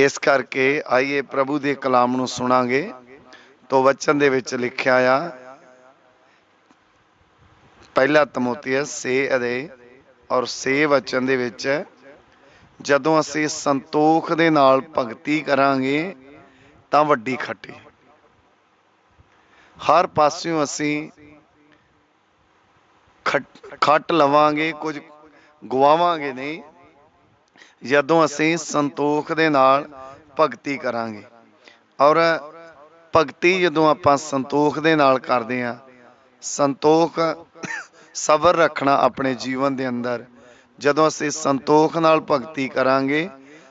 ਇਸ ਕਰਕੇ ਆਈਏ ਪ੍ਰਭੂ ਦੇ ਕਲਾਮ ਨੂੰ ਸੁਣਾਂਗੇ, ਤੋ ਵਚਨ ਦੇ ਵਿੱਚ ਲਿਖਿਆ ਆ, ਪਹਿਲਾ ਤਮੋਥੀਅਸ 6 ਅਦੇ, ਔਰ 6 ਵਚਨ ਦੇ ਵਿੱਚ, ਜਦੋਂ ਅਸੀਂ ਸੰਤੋਖ ਦੇ ਨਾਲ ਭਗਤੀ ਕਰਾਂਗੇ, ਤਾਂ ਵੱਡੀ ਖੱਟੀ। ਹਰ ਪਾਸਿਓਂ ਅਸੀਂ ਖੱਟ ਲਵਾਂਗੇ, ਕੁਝ ਗਵਾਵਾਂਗੇ ਨਹੀਂ ਜਦੋਂ ਅਸੀਂ ਸੰਤੋਖ ਦੇ ਨਾਲ ਭਗਤੀ ਕਰਾਂਗੇ। ਔਰ ਭਗਤੀ ਜਦੋਂ ਆਪਾਂ ਸੰਤੋਖ ਦੇ ਨਾਲ ਕਰਦੇ ਆ ਸੰਤੋਖ ਸਬਰ ਰੱਖਣਾ ਆਪਣੇ ਜੀਵਨ ਦੇ ਅੰਦਰ। ਜਦੋਂ ਅਸੀਂ ਸੰਤੋਖ ਨਾਲ ਭਗਤੀ ਕਰਾਂਗੇ,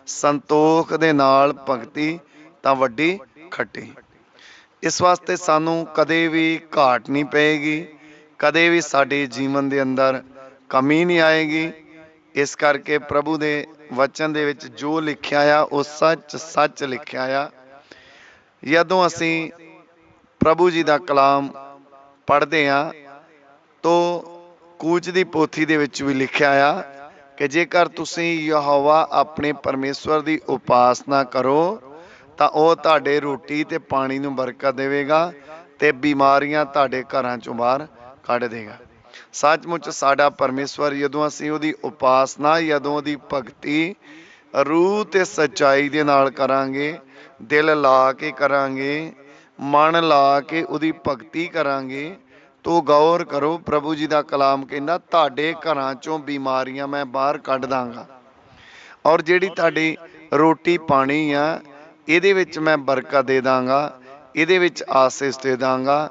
ਸੰਤੋਖ ਦੇ ਨਾਲ ਭਗਤੀ ਤਾਂ ਵੱਡੀ ਖੱਟੀ। ਇਸ ਵਾਸਤੇ ਸਾਨੂੰ ਕਦੇ ਵੀ ਘਾਟ ਨਹੀਂ ਪਏਗੀ, ਕਦੇ ਵੀ ਸਾਡੇ ਜੀਵਨ ਦੇ ਅੰਦਰ ਕਮੀ ਨਹੀਂ ਆਏਗੀ। ਇਸ ਕਰਕੇ ਪ੍ਰਭੂ ਦੇ ਵਚਨ ਦੇ ਵਿੱਚ ਜੋ ਲਿਖਿਆ ਆ, ਉਹ ਸੱਚ ਸੱਚ ਲਿਖਿਆ ਆ। ਜਦੋਂ ਅਸੀਂ ਪ੍ਰਭੂ ਜੀ ਦਾ ਕਲਾਮ ਪੜ੍ਹਦੇ ਆ, ਤੋ ਕੂਚ ਦੀ ਪੋਥੀ ਦੇ ਵਿੱਚ ਵੀ ਲਿਖਿਆ ਆ ਕਿ ਜੇਕਰ ਤੁਸੀਂ ਯਹੋਵਾ ਆਪਣੇ ਪਰਮੇਸ਼ਵਰ ਦੀ ਉਪਾਸਨਾ ਕਰੋ, ਤਾਂ ਉਹ ਤੁਹਾਡੇ ਰੋਟੀ ਤੇ ਪਾਣੀ ਨੂੰ ਬਰਕਤ ਦੇਵੇਗਾ ਤੇ ਬਿਮਾਰੀਆਂ ਤੁਹਾਡੇ ਘਰਾਂ ਚੋਂ ਬਾਹਰ ਕੱਢ ਦੇਗਾ। ਸੱਚਮੁੱਚ ਸਾਡਾ ਪਰਮੇਸ਼ਵਰ ਜਦੋਂ ਅਸੀਂ ਉਹਦੀ ਉਪਾਸਨਾ, ਜਦੋਂ ਉਹਦੀ ਭਗਤੀ, ਰੂਹ ਤੇ ਸੱਚਾਈ ਦੇ ਨਾਲ ਕਰਾਂਗੇ, ਦਿਲ ਲਾ ਕੇ ਕਰਾਂਗੇ, ਮਨ ਲਾ ਕੇ ਉਹਦੀ ਭਗਤੀ ਕਰਾਂਗੇ, ਤੋ ਗੌਰ ਕਰੋ ਪ੍ਰਭੂ ਜੀ ਦਾ ਕਲਾਮ ਕਹਿੰਦਾ, ਤੁਹਾਡੇ ਘਰਾਂ ਚੋਂ ਬਿਮਾਰੀਆਂ ਮੈਂ ਬਾਹਰ ਕੱਢ ਦਾਂਗਾ। ਔਰ ਜਿਹੜੀ ਤੁਹਾਡੀ ਰੋਟੀ ਪਾਣੀ ਆ, ਇਹਦੇ ਵਿੱਚ ਮੈਂ ਬਰਕਤ ਦੇ ਦਾਂਗਾ, ਇਹਦੇ ਵਿੱਚ ਆਸੀਸ ਦੇ ਦਾਂਗਾ।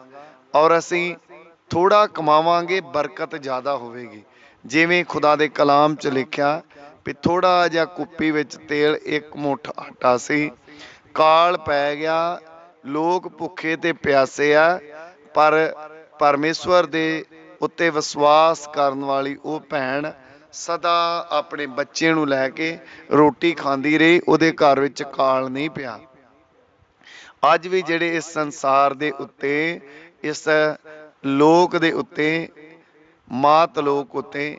ਔਰ ਅਸੀਂ ਥੋੜਾ ਕਮਾਵਾਂਗੇ, ਬਰਕਤ ਜ਼ਿਆਦਾ ਹੋਵੇਗੀ। ਜਿਵੇਂ ਖੁਦਾ ਦੇ ਕਲਾਮ 'ਚ ਲਿਖਿਆ ਵੀ ਥੋੜਾ ਜਿਹਾ ਕੁੱਪੀ ਵਿੱਚ ਤੇਲ ਇੱਕ ਮੁੱਠ ਆਟਾ ਸੀ। ਕਾਲ ਪੈ ਗਿਆ, ਲੋਕ ਭੁੱਖੇ ਤੇ ਪਿਆਸੇ ਆ, ਪਰ ਪਰਮੇਸ਼ਵਰ ਦੇ ਉੱਤੇ ਵਿਸ਼ਵਾਸ ਕਰਨ ਵਾਲੀ ਉਹ ਭੈਣ ਸਦਾ ਆਪਣੇ ਬੱਚੇ ਨੂੰ ਲੈ ਕੇ ਰੋਟੀ ਖਾਂਦੀ ਰਹੀ, ਉਹਦੇ ਘਰ ਵਿੱਚ ਕਾਲ ਨਹੀਂ ਪਿਆ। ਅੱਜ ਵੀ ਜਿਹੜੇ ਇਸ ਸੰਸਾਰ ਦੇ ਉੱਤੇ ਇਸ ਲੋਕ ਦੇ ਉੱਤੇ, ਮਾਤ ਲੋਕ ਉੱਤੇ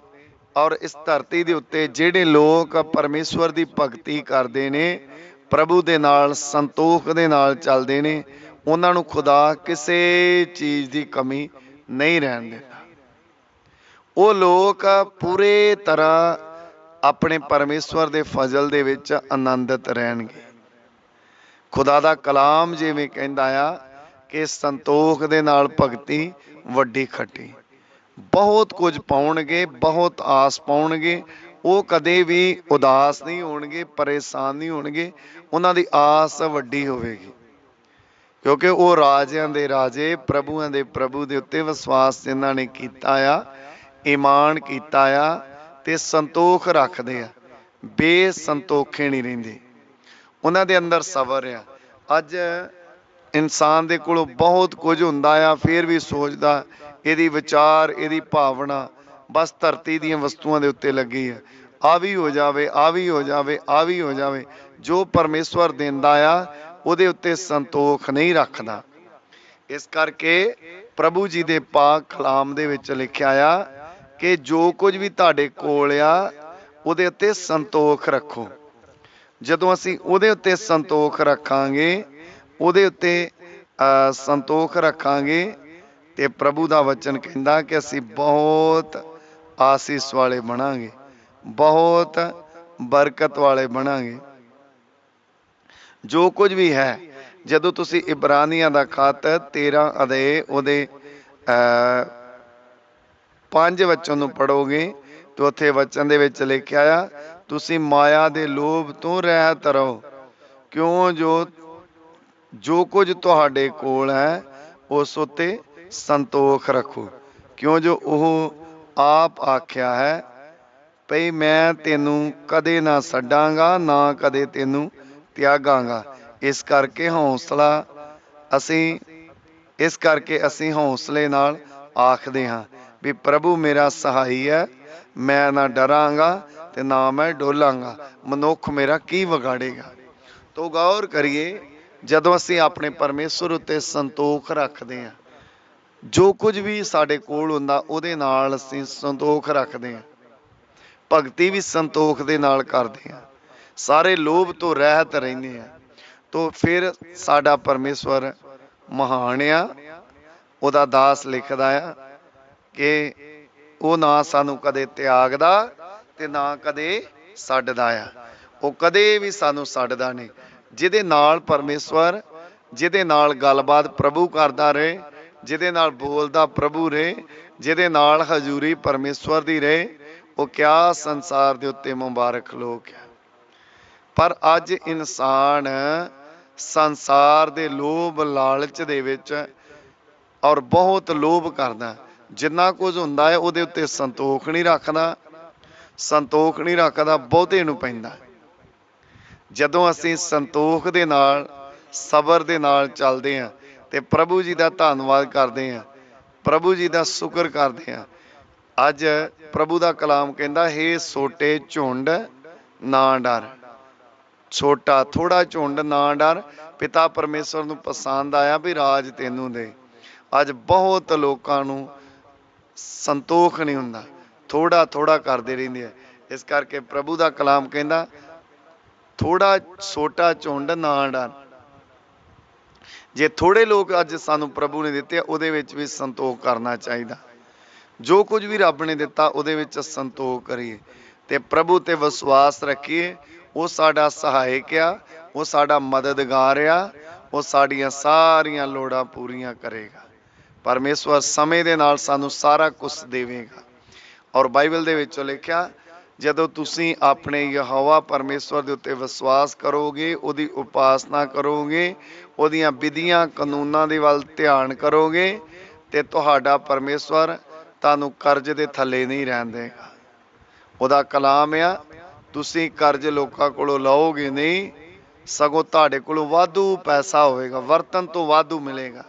ਔਰ ਇਸ ਧਰਤੀ ਦੇ ਉੱਤੇ ਜਿਹੜੇ ਲੋਕ ਪਰਮੇਸ਼ਵਰ ਦੀ ਭਗਤੀ ਕਰਦੇ ਨੇ, ਪ੍ਰਭੂ ਦੇ ਨਾਲ, ਸੰਤੋਖ ਦੇ ਨਾਲ ਚੱਲਦੇ ਨੇ, ਉਹਨਾਂ ਨੂੰ ਖੁਦਾ ਕਿਸੇ ਚੀਜ਼ ਦੀ ਕਮੀ ਨਹੀਂ ਰਹਿਣ ਦਿੰਦਾ। ਉਹ ਲੋਕ ਪੂਰੇ ਤਰ੍ਹਾਂ ਆਪਣੇ ਪਰਮੇਸ਼ਵਰ ਦੇ ਫਜ਼ਲ ਦੇ ਵਿੱਚ ਆਨੰਦਿਤ ਰਹਿਣਗੇ। ਖੁਦਾ ਦਾ ਕਲਾਮ ਜਿਵੇਂ ਕਹਿੰਦਾ ਆ ਕਿ ਸੰਤੋਖ ਦੇ ਨਾਲ ਭਗਤੀ ਵੱਡੀ ਖੱਟੀ। ਬਹੁਤ ਕੁਝ ਪਾਉਣਗੇ, ਬਹੁਤ ਆਸ ਪਾਉਣਗੇ। ਉਹ ਕਦੇ ਵੀ ਉਦਾਸ ਨਹੀਂ ਹੋਣਗੇ, ਪਰੇਸ਼ਾਨ ਨਹੀਂ ਹੋਣਗੇ। ਉਹਨਾਂ ਦੀ ਆਸ ਵੱਡੀ ਹੋਵੇਗੀ। ਕਿਉਂਕਿ ਉਹ ਰਾਜਿਆਂ ਦੇ ਰਾਜੇ, ਪ੍ਰਭੂਆਂ ਦੇ ਪ੍ਰਭੂ ਦੇ ਉੱਤੇ ਵਿਸ਼ਵਾਸ ਜਿਨ੍ਹਾਂ ਨੇ ਕੀਤਾ ਆ, ਈਮਾਨ ਕੀਤਾ ਆ ਤੇ ਸੰਤੋਖ ਰੱਖਦੇ ਆ। ਬੇਸੰਤੋਖੇ ਨਹੀਂ ਰਹਿੰਦੇ। ਉਹਨਾਂ ਦੇ ਅੰਦਰ ਸਬਰ ਆ। ਅੱਜ ਇਨਸਾਨ ਦੇ ਕੋਲੋਂ ਬਹੁਤ ਕੁਝ ਹੁੰਦਾ ਆ, ਫਿਰ ਵੀ ਸੋਚਦਾ, ਇਹਦੀ ਵਿਚਾਰ, ਇਹਦੀ ਭਾਵਨਾ ਬਸ ਧਰਤੀ ਦੀਆਂ ਵਸਤੂਆਂ ਦੇ ਉੱਤੇ ਲੱਗੀ ਆ। ਆ ਵੀ ਹੋ ਜਾਵੇ, ਆ ਵੀ ਹੋ ਜਾਵੇ, ਆ ਵੀ ਹੋ ਜਾਵੇ, ਜੋ ਪਰਮੇਸ਼ਵਰ ਦਿੰਦਾ ਆ, ਉਹਦੇ ਉੱਤੇ ਸੰਤੋਖ ਨਹੀਂ ਰੱਖਦਾ। ਇਸ ਕਰਕੇ ਪ੍ਰਭੂ ਜੀ ਦੇ ਪਾਕ ਕਲਾਮ ਦੇ ਵਿੱਚ ਲਿਖਿਆ ਆ ਕਿ ਜੋ ਕੁਝ ਵੀ ਤੁਹਾਡੇ ਕੋਲ ਆ, ਉਹਦੇ ਉੱਤੇ ਸੰਤੋਖ ਰੱਖੋ। ਜਦੋਂ ਅਸੀਂ ਉਹਦੇ ਉੱਤੇ ਸੰਤੋਖ ਰੱਖਾਂਗੇ ਉਹਦੇ ਉੱਤੇ ਅਹ, ਸੰਤੋਖ ਰੱਖਾਂਗੇ ਤੇ ਪ੍ਰਭੂ ਦਾ ਵਚਨ ਕਹਿੰਦਾ ਕਿ ਅਸੀਂ ਬਹੁਤ ਆਸੀਸ ਵਾਲੇ ਬਣਾਂਗੇ ਬਹੁਤ ਬਰਕਤ ਵਾਲੇ ਬਣਾਂਗੇ। ਜੋ ਕੁਝ ਵੀ ਹੈ ਜਦੋਂ ਤੁਸੀਂ ਇਬਰਾਨੀਆਂ ਦਾ ਖਤ 13 ਅਦੇ ਉਹਦੇ ਅ ਪੰਜ ਵਚਨ ਨੂੰ ਪੜੋਗੇ ਤੇ ਉੱਥੇ ਵਚਨ ਦੇ ਵਿੱਚ ਲਿਖਿਆ ਆ ਤੁਸੀਂ ਮਾਇਆ ਦੇ ਲੋਭ ਤੋਂ ਰਹਿਤ ਰਹੋ। ਕਿਉਂ ਜੋ ਜੋ ਕੁਝ ਤੁਹਾਡੇ ਕੋਲ ਹੈ, ਉਸ ਉਤੇ ਸੰਤੋਖ ਰੱਖੋ। ਕਿਉਂ ਜੋ ਉਹ ਆਪ ਆਖਿਆ ਹੈ, ਭਈ ਮੈਂ ਤੈਨੂੰ ਕਦੇ ਨਾ ਛੱਡਾਂਗਾ, ਨਾ ਕਦੇ ਤੈਨੂੰ ਤਿਆਗਾਂਗਾ। ਇਸ ਕਰਕੇ ਹੌਸਲਾ ਅਸੀਂ, ਇਸ ਕਰਕੇ ਅਸੀਂ ਹੌਸਲੇ ਨਾਲ ਆਖਦੇ ਹਾਂ ਵੀ ਪ੍ਰਭੂ ਮੇਰਾ ਸਹਾਈ ਹੈ, ਮੈਂ ਨਾ ਡਰਾਂਗਾ ਤੇ ਨਾ ਮੈਂ ਡੋਲਾਂਗਾ। ਮਨੁੱਖ ਮੇਰਾ ਕੀ ਵਿਗਾੜੇਗਾ? ਤੋ ਗੌਰ ਕਰੀਏ ਜਦੋਂ ਅਸੀਂ ਆਪਣੇ ਪਰਮੇਸ਼ਵਰ ਉੱਤੇ ਸੰਤੋਖ ਰੱਖਦੇ ਹਾਂ, ਜੋ ਕੁਝ ਵੀ ਸਾਡੇ ਕੋਲ ਹੁੰਦਾ, ਉਹਦੇ ਨਾਲ ਅਸੀਂ ਸੰਤੋਖ ਰੱਖਦੇ ਹਾਂ। ਭਗਤੀ ਵੀ ਸੰਤੋਖ ਦੇ ਨਾਲ ਕਰਦੇ ਹਾਂ। ਸਾਰੇ ਲੋਭ ਤੋਂ ਰਹਿਤ ਰਹਿੰਦੇ ਆ ਤੋ ਫਿਰ ਸਾਡਾ ਪਰਮੇਸ਼ਵਰ ਮਹਾਨ ਆ। ਉਹਦਾ ਦਾਸ ਲਿਖਦਾ ਆ ਕਿ ਉਹ ਨਾ ਸਾਨੂੰ ਕਦੇ ਤਿਆਗਦਾ ਤੇ ਨਾ ਕਦੇ ਛੱਡਦਾ ਆ। ਉਹ ਕਦੇ ਵੀ ਸਾਨੂੰ ਛੱਡਦਾ ਨਹੀਂ। ਜਿਹਦੇ ਨਾਲ ਪਰਮੇਸ਼ਵਰ, ਜਿਹਦੇ ਨਾਲ ਗੱਲਬਾਤ ਪ੍ਰਭੂ ਕਰਦਾ ਰਹੇ, ਜਿਹਦੇ ਨਾਲ ਬੋਲਦਾ ਪ੍ਰਭੂ ਰਹੇ, ਜਿਹਦੇ ਨਾਲ ਹਜ਼ੂਰੀ ਪਰਮੇਸ਼ਵਰ ਦੀ ਰਹੇ, ਉਹ ਕਿਆ ਸੰਸਾਰ ਦੇ ਉੱਤੇ ਮੁਬਾਰਕ ਲੋਕ ਹੈ। ਪਰ ਅੱਜ ਇਨਸਾਨ ਸੰਸਾਰ ਦੇ ਲੋਭ ਲਾਲਚ ਦੇ ਵਿੱਚ ਔਰ ਬਹੁਤ ਲੋਭ ਕਰਦਾ ਜਿੰਨਾ ਕੁਝ ਹੁੰਦਾ ਹੈ, ਉਹਦੇ ਉੱਤੇ ਸੰਤੋਖ ਨਹੀਂ ਰੱਖਦਾ, ਸੰਤੋਖ ਨਹੀਂ ਰੱਖਦਾ, ਬਹੁਤੇ ਨੂੰ ਪੈਂਦਾ ਜਦੋਂ ਅਸੀਂ ਸੰਤੋਖ ਦੇ ਨਾਲ, ਸਬਰ ਦੇ ਨਾਲ ਚੱਲਦੇ ਹਾਂ ਤੇ ਪ੍ਰਭੂ ਜੀ ਦਾ ਧੰਨਵਾਦ ਕਰਦੇ ਹਾਂ, ਪ੍ਰਭੂ ਜੀ ਦਾ ਸ਼ੁਕਰ ਕਰਦੇ ਹਾਂ, ਅੱਜ ਪ੍ਰਭੂ ਦਾ ਕਲਾਮ ਕਹਿੰਦਾ, ਹੈ ਸੋਟੇ ਝੁੰਡ, ਨਾ ਡਰ। ਛੋਟਾ ਥੋੜਾ ਝੁੰਡ, ਨਾ ਡਰ। ਪਿਤਾ ਪਰਮੇਸ਼ਵਰ ਨੂੰ ਪਸੰਦ ਆਇਆ ਵੀ ਰਾਜ ਤੈਨੂੰ ਦੇ। ਅੱਜ ਬਹੁਤ ਲੋਕਾਂ ਨੂੰ ਸੰਤੋਖ ਨਹੀਂ ਹੁੰਦਾ। ਥੋੜਾ ਥੋੜਾ ਕਰਦੇ ਰਹਿੰਦੇ ਆ। ਇਸ ਕਰਕੇ ਪ੍ਰਭੂ ਦਾ ਕਲਾਮ ਕਹਿੰਦਾ ਥੋੜਾ ਛੋਟਾ ਝੁੰਡ ਨਾ ਡਰ ਜੇ ਥੋੜੇ ਲੋਕ ਅੱਜ ਸਾਨੂੰ ਪ੍ਰਭੂ ਨੇ ਦਿੱਤੇ ਉਹਦੇ ਵਿੱਚ ਵੀ ਸੰਤੋਖ ਕਰਨਾ ਚਾਹੀਦਾ। ਜੋ ਕੁਝ ਵੀ ਰੱਬ ਨੇ ਦਿੱਤਾ, ਉਹਦੇ ਵਿੱਚ ਸੰਤੋਖ ਕਰੀਏ। ਤੇ ਪ੍ਰਭੂ ਤੇ ਵਿਸ਼ਵਾਸ ਰੱਖੀਏ, ਉਹ ਸਾਡਾ ਸਹਾਇਕ ਆ, ਉਹ ਸਾਡਾ ਮਦਦਗਾਰ ਆ, ਉਹ ਸਾਡੀਆਂ ਸਾਰੀਆਂ ਲੋੜਾਂ ਪੂਰੀਆਂ ਕਰੇਗਾ। ਪਰਮੇਸ਼ਵਰ ਸਮੇਂ ਦੇ ਨਾਲ ਸਾਨੂੰ ਸਾਰਾ ਕੁਝ ਦੇਵੇਗਾ। ਔਰ ਬਾਈਬਲ ਦੇ ਵਿੱਚੋਂ ਲਿਖਿਆ ਜਦੋਂ ਤੁਸੀਂ ਆਪਣੇ ਯਹੋਵਾ ਪਰਮੇਸ਼ਵਰ ਦੇ ਉੱਤੇ ਵਿਸ਼ਵਾਸ ਕਰੋਗੇ, ਉਹਦੀ ਉਪਾਸਨਾ ਕਰੋਗੇ, ਉਹਦੀਆਂ ਵਿਧੀਆਂ, ਕਾਨੂੰਨਾਂ ਦੇ ਵੱਲ ਧਿਆਨ ਕਰੋਗੇ, ਤੇ ਤੁਹਾਡਾ ਪਰਮੇਸ਼ਵਰ ਤੁਹਾਨੂੰ ਕਰਜ਼ ਦੇ ਥੱਲੇ ਨਹੀਂ ਰਹਿਣ ਦੇਗਾ। ਉਹਦਾ ਕਲਾਮ ਆ, ਤੁਸੀਂ ਕਰਜ਼ ਲੋਕਾਂ ਕੋਲੋਂ ਲਓਗੇ ਨਹੀਂ, ਸਗੋਂ ਤੁਹਾਡੇ ਕੋਲੋਂ ਵਾਧੂ ਪੈਸਾ ਹੋਵੇਗਾ, ਵਰਤਨ ਤੋਂ ਵਾਧੂ ਮਿਲੇਗਾ।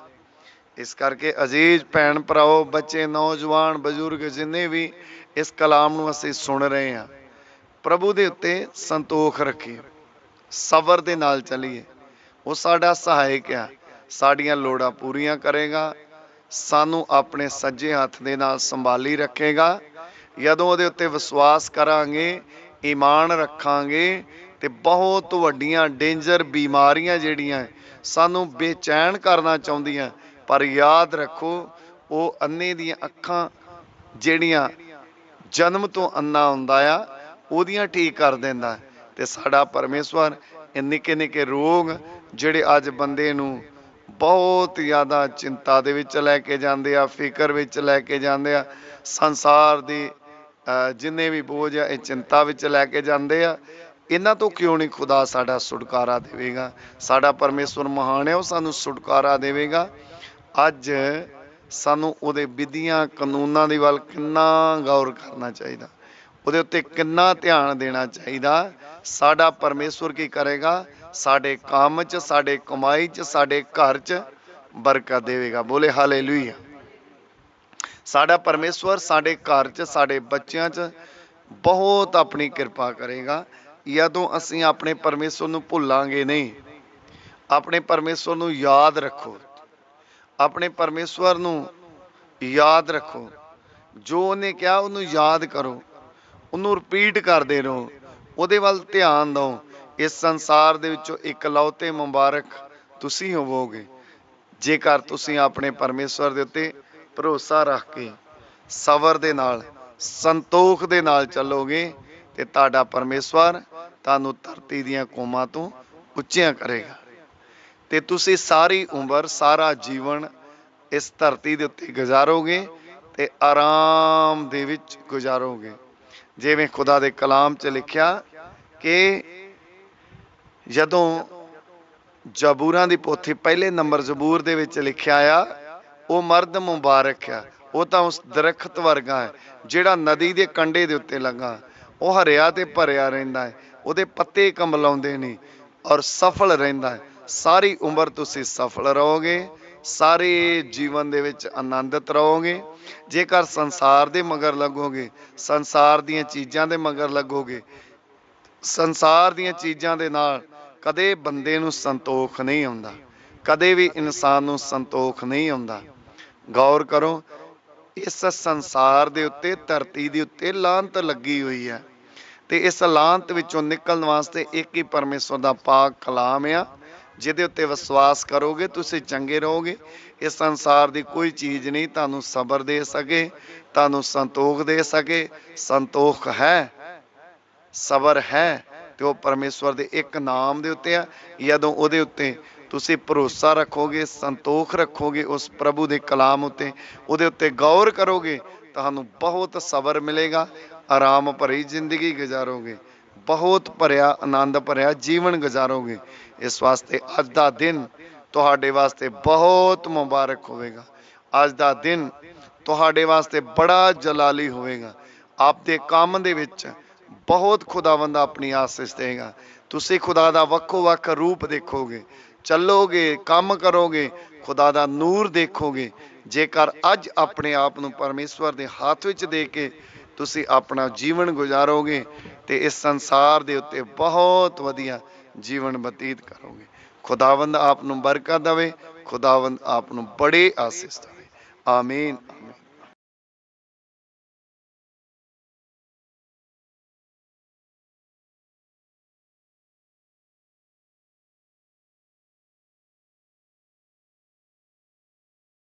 ਇਸ ਕਰਕੇ ਅਜ਼ੀਜ਼ ਭੈਣ ਭਰਾਓ, ਬੱਚੇ, ਨੌਜਵਾਨ, ਬਜ਼ੁਰਗ ਜਿੰਨੇ ਵੀ ਇਸ ਕਲਾਮ ਨੂੰ ਅਸੀਂ ਸੁਣ ਰਹੇ ਹਾਂ, ਪ੍ਰਭੂ ਦੇ ਉੱਤੇ ਸੰਤੋਖ ਰੱਖੀਏ, ਸਬਰ ਦੇ ਨਾਲ ਚੱਲੀਏ। ਉਹ ਸਾਡਾ ਸਹਾਇਕ ਆ, ਸਾਡੀਆਂ ਲੋੜਾਂ ਪੂਰੀਆਂ ਕਰੇਗਾ, ਸਾਨੂੰ ਆਪਣੇ ਸੱਜੇ ਹੱਥ ਦੇ ਨਾਲ ਸੰਭਾਲੀ ਰੱਖੇਗਾ। ਜਦੋਂ ਉਹਦੇ ਉੱਤੇ ਵਿਸ਼ਵਾਸ ਕਰਾਂਗੇ, ਈਮਾਨ ਰੱਖਾਂਗੇ ਤੇ ਬਹੁਤ ਵੱਡੀਆਂ ਡੇਂਜਰ ਬਿਮਾਰੀਆਂ ਜਿਹੜੀਆਂ, ਸਾਨੂੰ ਬੇਚੈਨ ਕਰਨਾ ਚਾਹੁੰਦੀਆਂ ਪਰ ਯਾਦ ਰੱਖੋ, ਉਹ ਅੰਨੇ ਦੀਆਂ ਅੱਖਾਂ ਜਿਹੜੀਆਂ ਜਨਮ ਤੋਂ ਅੰਨਾ ਹੁੰਦਾ ਆ, ਉਹਦੀਆਂ ਠੀਕ ਕਰ ਦਿੰਦਾ ਤੇ ਸਾਡਾ ਪਰਮੇਸ਼ਵਰ ਇਹ ਨਿੱਕੇ ਨਿੱਕੇ ਰੋਗ ਜਿਹੜੇ ਅੱਜ ਬੰਦੇ ਨੂੰ ਬਹੁਤ ਜ਼ਿਆਦਾ ਚਿੰਤਾ ਦੇ ਵਿੱਚ ਲੈ ਕੇ ਜਾਂਦੇ ਆ, ਫਿਕਰ ਵਿੱਚ ਲੈ ਕੇ ਜਾਂਦੇ ਆ, ਸੰਸਾਰ ਦੀ ਜਿੰਨੇ ਵੀ ਬੋਝ ਆ, ਇਹ ਚਿੰਤਾ ਵਿੱਚ ਲੈ ਕੇ ਜਾਂਦੇ ਆ। ਇਹਨਾਂ ਤੋਂ ਕਿਉਂ ਨਹੀਂ ਖੁਦਾ ਸਾਡਾ ਛੁਟਕਾਰਾ ਦੇਵੇਗਾ? ਸਾਡਾ ਪਰਮੇਸ਼ਵਰ ਮਹਾਨ ਹੈ, ਉਹ ਸਾਨੂੰ ਛੁਟਕਾਰਾ ਦੇਵੇਗਾ। ਅੱਜ ਸਾਨੂੰ ਉਹਦੇ ਵਿਧੀਆਂ, ਕਾਨੂੰਨਾਂ ਦੇ ਵੱਲ ਕਿੰਨਾ ਗੌਰ ਕਰਨਾ ਚਾਹੀਦਾ। ਉਹਦੇ ਉੱਤੇ ਕਿੰਨਾ ਧਿਆਨ ਦੇਣਾ ਚਾਹੀਦਾ। ਸਾਡਾ ਪਰਮੇਸ਼ਵਰ ਕੀ ਕਰੇਗਾ? ਸਾਡੇ ਕੰਮ 'ਚ, ਸਾਡੇ ਕਮਾਈ 'ਚ, ਸਾਡੇ ਘਰ 'ਚ ਬਰਕਤ ਦੇਵੇਗਾ। ਬੋਲੇ ਹਾਲੇਲੂਇਆ। ਸਾਡਾ ਪਰਮੇਸ਼ਵਰ ਸਾਡੇ ਘਰ 'ਚ, ਸਾਡੇ ਬੱਚਿਆਂ 'ਚ ਬਹੁਤ ਆਪਣੀ ਕਿਰਪਾ ਕਰੇਗਾ। ਜਦੋਂ ਅਸੀਂ ਆਪਣੇ ਪਰਮੇਸ਼ਵਰ ਨੂੰ ਭੁੱਲਾਂਗੇ ਨਹੀਂ, ਆਪਣੇ ਪਰਮੇਸ਼ਵਰ ਨੂੰ ਯਾਦ ਰੱਖੋ। ਆਪਣੇ ਪਰਮੇਸ਼ਵਰ ਨੂੰ ਯਾਦ ਰੱਖੋ। ਜੋ ਉਹਨੇ ਕਿਹਾ, ਉਹਨੂੰ ਯਾਦ ਕਰੋ। ਉਹਨੂੰ ਰਿਪੀਟ ਕਰਦੇ ਰਹੋ। ਉਹਦੇ ਵੱਲ ਧਿਆਨ ਦਿਓ। ਇਸ ਸੰਸਾਰ ਦੇ ਵਿੱਚੋਂ ਇਕਲੌਤੇ ਮੁਬਾਰਕ ਤੁਸੀਂ ਹੋਵੋਗੇ। ਜੇਕਰ ਤੁਸੀਂ ਆਪਣੇ ਪਰਮੇਸ਼ਵਰ ਦੇ ਉੱਤੇ ਭਰੋਸਾ ਰੱਖ ਕੇ ਸਬਰ ਦੇ ਨਾਲ, ਸੰਤੋਖ ਦੇ ਨਾਲ ਚੱਲੋਗੇ ਤੇ ਤੁਹਾਡਾ ਪਰਮੇਸ਼ਵਰ ਤੁਹਾਨੂੰ ਧਰਤੀ ਦੀਆਂ ਕੌਮਾਂ ਤੋਂ ਉੱਚੀਆਂ ਕਰੇਗਾ। ਤੇ ਤੁਸੀਂ ਸਾਰੀ ਉਮਰ, ਸਾਰਾ ਜੀਵਨ ਇਸ ਧਰਤੀ ਦੇ ਉੱਤੇ ਗੁਜ਼ਾਰੋਗੇ ਤੇ ਆਰਾਮ ਦੇ ਵਿੱਚ ਗੁਜ਼ਾਰੋਗੇ। ਜਿਵੇਂ ਖੁਦਾ ਦੇ ਕਲਾਮ 'ਚ ਲਿਖਿਆ ਕਿ ਜਦੋਂ ਜ਼ਬੂਰਾਂ ਦੀ ਪੋਥੀ ਪਹਿਲੇ ਨੰਬਰ ਜ਼ਬੂਰ ਦੇ ਵਿੱਚ ਲਿਖਿਆ ਆ, ਉਹ ਮਰਦ ਮੁਬਾਰਕ ਆ, ਉਹ ਤਾਂ ਉਸ ਦਰਖਤ ਵਰਗਾ ਹੈ, ਜਿਹੜਾ ਨਦੀ ਦੇ ਕੰਢੇ ਦੇ ਉੱਤੇ ਲੱਗਾ। ਉਹ ਹਰਿਆ ਤੇ ਭਰਿਆ ਰਹਿੰਦਾ ਹੈ, ਉਹਦੇ ਪੱਤੇ ਕੰਬਲਾਉਂਦੇ ਨਹੀਂ ਔਰ ਸਫਲ ਰਹਿੰਦਾ ਹੈ। ਸਾਰੀ ਉਮਰ ਤੁਸੀਂ ਸਫਲ ਰਹੋਗੇ, ਸਾਰੇ ਜੀਵਨ ਦੇ ਵਿੱਚ ਆਨੰਦਿਤ ਰਹੋਗੇ। ਜੇਕਰ ਸੰਸਾਰ ਦੇ ਮਗਰ ਲੱਗੋਗੇ, ਸੰਸਾਰ ਦੀਆਂ ਚੀਜ਼ਾਂ ਦੇ ਮਗਰ ਲੱਗੋਗੇ, ਸੰਸਾਰ ਦੀਆਂ ਚੀਜ਼ਾਂ ਦੇ ਨਾਲ ਕਦੇ ਬੰਦੇ ਨੂੰ ਸੰਤੋਖ ਨਹੀਂ ਆਉਂਦਾ, ਕਦੇ ਵੀ ਇਨਸਾਨ ਨੂੰ ਸੰਤੋਖ ਨਹੀਂ ਆਉਂਦਾ। ਗੌਰ ਕਰੋ, ਇਸ ਸੰਸਾਰ ਦੇ ਉੱਤੇ, ਧਰਤੀ ਦੇ ਉੱਤੇ ਲਾਂਤ ਲੱਗੀ ਹੋਈ ਹੈ। ਤੇ ਇਸ ਲਾਂਤ ਵਿੱਚੋਂ ਨਿਕਲਣ ਵਾਸਤੇ ਇੱਕ ਹੀ ਪਰਮੇਸ਼ਵਰ ਦਾ ਪਾਕ ਕਲਾਮ ਆ। ਜਿਹਦੇ ਉੱਤੇ ਵਿਸ਼ਵਾਸ ਕਰੋਗੇ, ਤੁਸੀਂ ਚੰਗੇ ਰਹੋਗੇ। ਇਸ ਸੰਸਾਰ ਦੀ ਕੋਈ ਚੀਜ਼ ਨਹੀਂ ਤੁਹਾਨੂੰ ਸਬਰ ਦੇ ਸਕੇ, ਤੁਹਾਨੂੰ ਸੰਤੋਖ ਦੇ ਸਕੇ। ਸੰਤੋਖ ਹੈ, ਸਬਰ ਹੈ ਤੇ ਉਹ ਪਰਮੇਸ਼ਵਰ ਦੇ ਇੱਕ ਨਾਮ ਦੇ ਉੱਤੇ ਆ। ਜਦੋਂ ਉਹਦੇ ਉੱਤੇ ਤੁਸੀਂ ਭਰੋਸਾ ਰੱਖੋਗੇ, ਸੰਤੋਖ ਰੱਖੋਗੇ ਉਸ ਪ੍ਰਭੂ ਦੇ ਕਲਾਮ ਉੱਤੇ, ਉਹਦੇ ਉੱਤੇ ਗੌਰ ਕਰੋਗੇ, ਤੁਹਾਨੂੰ ਬਹੁਤ ਸਬਰ ਮਿਲੇਗਾ, ਆਰਾਮ ਭਰੀ ਜ਼ਿੰਦਗੀ ਗੁਜ਼ਾਰੋਗੇ। ਬਹੁਤ ਭਰਿਆ, ਆਨੰਦ ਭਰਿਆ, ਜੀਵਨ ਗੁਜ਼ਾਰੋਗੇ। ਇਸ ਵਾਸਤੇ ਅੱਜ ਦਾ ਦਿਨ ਤੁਹਾਡੇ ਵਾਸਤੇ ਬਹੁਤ ਮੁਬਾਰਕ ਹੋਵੇਗਾ। ਅੱਜ ਦਾ ਦਿਨ ਤੁਹਾਡੇ ਵਾਸਤੇ ਬੜਾ ਜਲਾਲੀ ਹੋਵੇਗਾ। ਆਪਦੇ ਕੰਮ ਦੇ ਵਿੱਚ ਬਹੁਤ ਖੁਦਾਵੰਦ ਆਪਣੀ ਆਸੀਸ ਦੇਗਾ ਤੁਸੀਂ ਖੁਦਾ ਦਾ ਵੱਖੋ ਵੱਖ ਰੂਪ ਦੇਖੋਗੇ। ਚੱਲੋਗੇ, ਕੰਮ ਕਰੋਗੇ, ਖੁਦਾ ਦਾ ਨੂਰ ਦੇਖੋਗੇ। ਜੇਕਰ ਅੱਜ ਆਪਣੇ ਆਪ ਨੂੰ ਪਰਮੇਸ਼ਵਰ ਦੇ ਹੱਥ ਵਿੱਚ ਦੇ ਕੇ ਤੁਸੀਂ ਆਪਣਾ ਜੀਵਨ ਗੁਜ਼ਾਰੋਗੇ ਤੇ ਇਸ ਸੰਸਾਰ ਦੇ ਉੱਤੇ ਬਹੁਤ ਵਧੀਆ ਜੀਵਨ ਬਤੀਤ ਕਰੋਗੇ। ਖੁਦਾਵੰਦ ਆਪ ਨੂੰ ਬਰਕਤ ਦੇਵੇ, ਖੁਦਾਵੰਦ ਆਪ ਨੂੰ ਬੜੇ ਆਸੀਸ ਦੇਵੇ। ਆਮੀਨ।